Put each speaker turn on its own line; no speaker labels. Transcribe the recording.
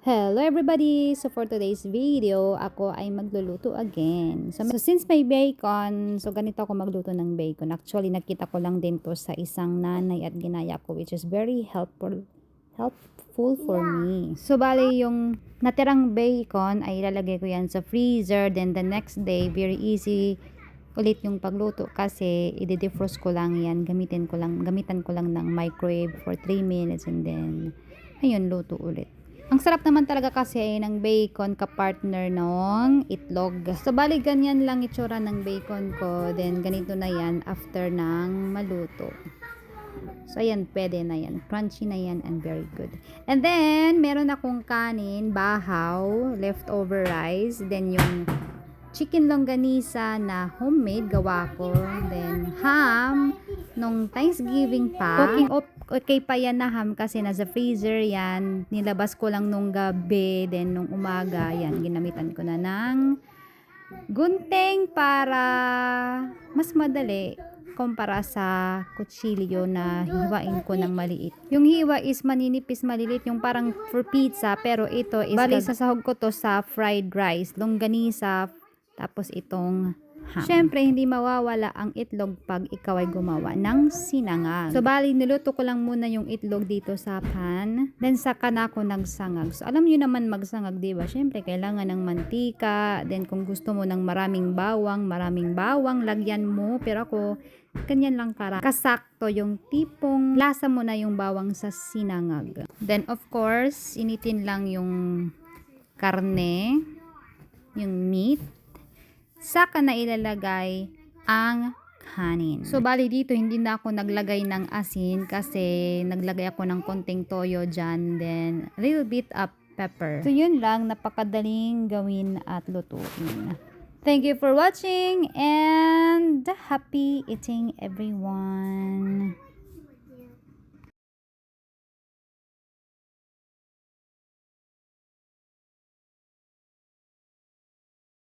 Hello everybody! So for today's video, ako ay magluluto again. So, so since may bacon, so ganito ako magluto ng bacon. Actually, nakita ko lang din to sa isang nanay at ginaya ko which is very helpful helpful for me. So bali yung natirang bacon ay ilalagay ko yan sa freezer. Then the next day, very easy ulit yung pagluto kasi i-defrost ko lang yan. Gamitin ko lang, gamitan ko lang ng microwave for 3 minutes and then ayun, luto ulit. Ang sarap naman talaga kasi ng bacon ka-partner ng itlog. So, bali ganyan lang itsura ng bacon ko. Then, ganito na yan after ng maluto. So, ayan, pwede na yan. Crunchy na yan and very good. And then, meron akong kanin, bahaw, leftover rice. Then, yung chicken longganisa na homemade gawa ko. Then, ham, nung Thanksgiving pa. Cooking okay pa yan na ham kasi nasa freezer yan. Nilabas ko lang nung gabi, then nung umaga, yan, ginamitan ko na ng gunting para mas madali kumpara sa kutsilyo na hiwain ko ng maliit. Yung hiwa is maninipis malilit, yung parang for pizza, pero ito is bali sasahog ko to sa fried rice, longganisa, tapos itong ham. Siyempre, hindi mawawala ang itlog pag ikaw ay gumawa ng sinangag. So, bali, niluto ko lang muna yung itlog dito sa pan. Then, saka na ako nagsangag. So, alam nyo naman magsangag, di ba? Siyempre, kailangan ng mantika. Then, kung gusto mo ng maraming bawang, maraming bawang, lagyan mo. Pero ako, ganyan lang kara. Kasakto yung tipong lasa mo na yung bawang sa sinangag. Then, of course, initin lang yung karne, yung meat, saka na ilalagay ang kanin. So, bali dito, hindi na ako naglagay ng asin kasi naglagay ako ng konting toyo dyan, then a little bit of pepper. So, yun lang, napakadaling gawin at lutuin. Thank you for watching and happy eating everyone.